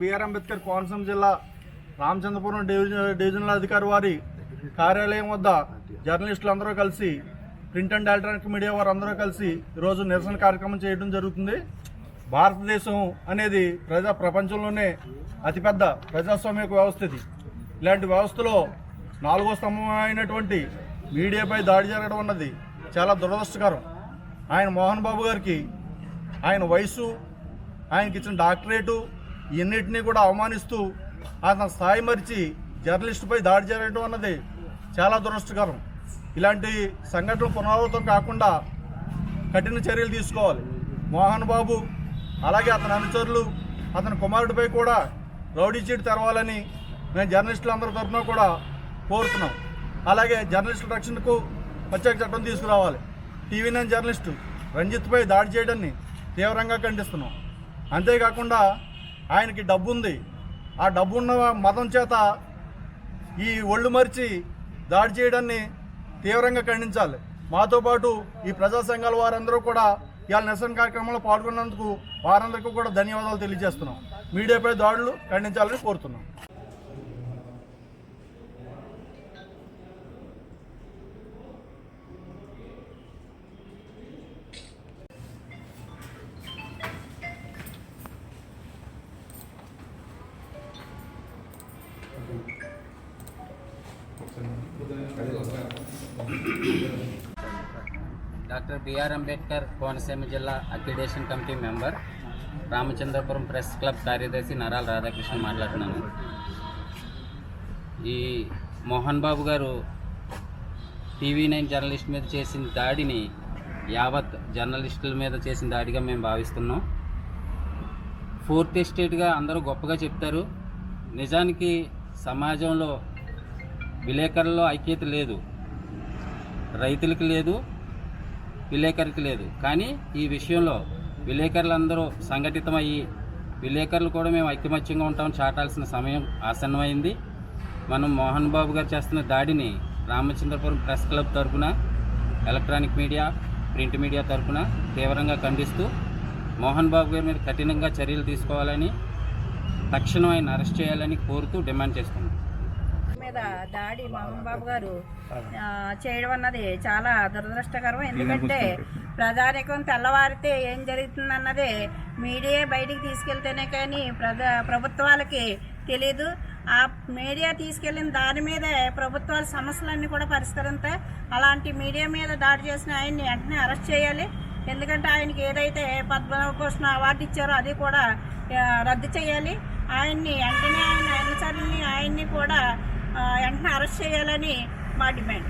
BR Ambedkar Konaseema జిల్లా Ramachandrapuram division divisional అధికారి వారి కార్యాలయం వద్ద జర్నలిస్టులు అందరూ కలిసి ప్రింట్ అండ్ ఎలక్ట్రానిక్ మీడియా వారు అందరూ కలిసి ఈరోజు నిరసన కార్యక్రమం చేయడం జరుగుతుంది. భారతదేశం అనేది ప్రజా ప్రపంచంలోనే అతిపెద్ద ప్రజాస్వామ్య వ్యవస్థ ఇది ఇలాంటి వ్యవస్థలో నాలుగో స్తంభం అయినటువంటి మీడియాపై దాడి జరగడం అన్నది చాలా దురదృష్టకరం. ఆయన మోహన్ బాబు గారికి ఆయన వయసు ఆయనకి ఇచ్చిన డాక్టరేటు ఇన్నిటినీ కూడా అవమానిస్తూ అతని స్థాయి మరిచి జర్నలిస్టుపై దాడి చేయడం అన్నది చాలా దురదృష్టకరం. ఇలాంటి సంఘటనలు పునరావృతం కాకుండా కఠిన చర్యలు తీసుకోవాలి. మోహన్ బాబు అలాగే అతని అనుచరులు అతని కుమారుడిపై కూడా రౌడీ చీట్ తెరవాలని మేము జర్నలిస్టులు అందరి తరఫున కూడా కోరుతున్నాం. అలాగే జర్నలిస్టుల రక్షణకు ప్రత్యేక చట్టం తీసుకురావాలి. టీవీ నైన్ జర్నలిస్టు రంజిత్పై దాడి చేయడాన్ని తీవ్రంగా ఖండిస్తున్నాం. అంతేకాకుండా ఆయనకి డబ్బు ఉంది ఆ డబ్బు ఉన్న మతం చేత ఈ ఒళ్ళు మరిచి దాడి చేయడాన్ని తీవ్రంగా ఖండించాలి. మాతో పాటు ఈ ప్రజా సంఘాల వారందరూ కూడా ఇవాళ నిరసన కార్యక్రమంలో పాల్గొన్నందుకు వారందరికీ కూడా ధన్యవాదాలు తెలియజేస్తున్నాం. మీడియాపై దాడులు ఖండించాలని కోరుతున్నాం. డాక్టర్ బిఆర్ అంబేద్కర్ కోనసీమ జిల్లా accreditation committee member Ramachandrapuram press club కార్యదర్శి నరాల రాధాకృష్ణ మాట్లాడుతున్నాను. ఈ మోహన్ బాబు గారు టీవీ నైన్ జర్నలిస్ట్ మీద చేసిన దాడిని యావత్ జర్నలిస్టుల మీద చేసిన దాడిగా మేము భావిస్తున్నాం. ఫోర్త్ ఎస్టేట్గా అందరూ గొప్పగా చెప్తారు. నిజానికి సమాజంలో విలేకరుల్లో ఐక్యత లేదు. రైతులకి లేదు విలేకరికి లేదు. కానీ ఈ విషయంలో విలేకరులందరూ సంఘటితమయ్యి విలేకరులు కూడా మేము ఐక్యమత్యంగా ఉంటామని చాటాల్సిన సమయం ఆసన్నమైంది. మనం మోహన్ బాబు గారు చేస్తున్న దాడిని రామచంద్రపురం ప్రెస్ క్లబ్ తరఫున ఎలక్ట్రానిక్ మీడియా ప్రింట్ మీడియా తరఫున తీవ్రంగా ఖండిస్తూ మోహన్ బాబు గారి మీద కఠినంగా చర్యలు తీసుకోవాలని తక్షణం ఆయన అరెస్ట్ చేయాలని కోరుతూ డిమాండ్ చేస్తున్నాం. మీద దాడి మోహన్ బాబు గారు చేయడం అన్నది చాలా దురదృష్టకరం. ఎందుకంటే ప్రజానికం తెల్లవారితే ఏం జరుగుతుందన్నది మీడియా బయటికి తీసుకెళ్తేనే కానీ ప్రజా ప్రభుత్వాలకి తెలియదు ఆ మీడియా తీసుకెళ్ళిన దాని మీదే ప్రభుత్వాల సమస్యలన్నీ కూడా పరిష్కరిస్తాయి అలాంటి మీడియా మీద దాడి చేసిన ఆయన్ని వెంటనే అరెస్ట్ చేయాలి. ఎందుకంటే ఆయనకి ఏదైతే పద్మభూషణ అవార్డు ఇచ్చారో అది కూడా రద్దు చేయాలి. ఆయన్ని వెంటనే ఆయన అనుచరుల్ని ఆయన్ని కూడా వెంటనే అరెస్ట్ చేయాలని మా డిమాండ్.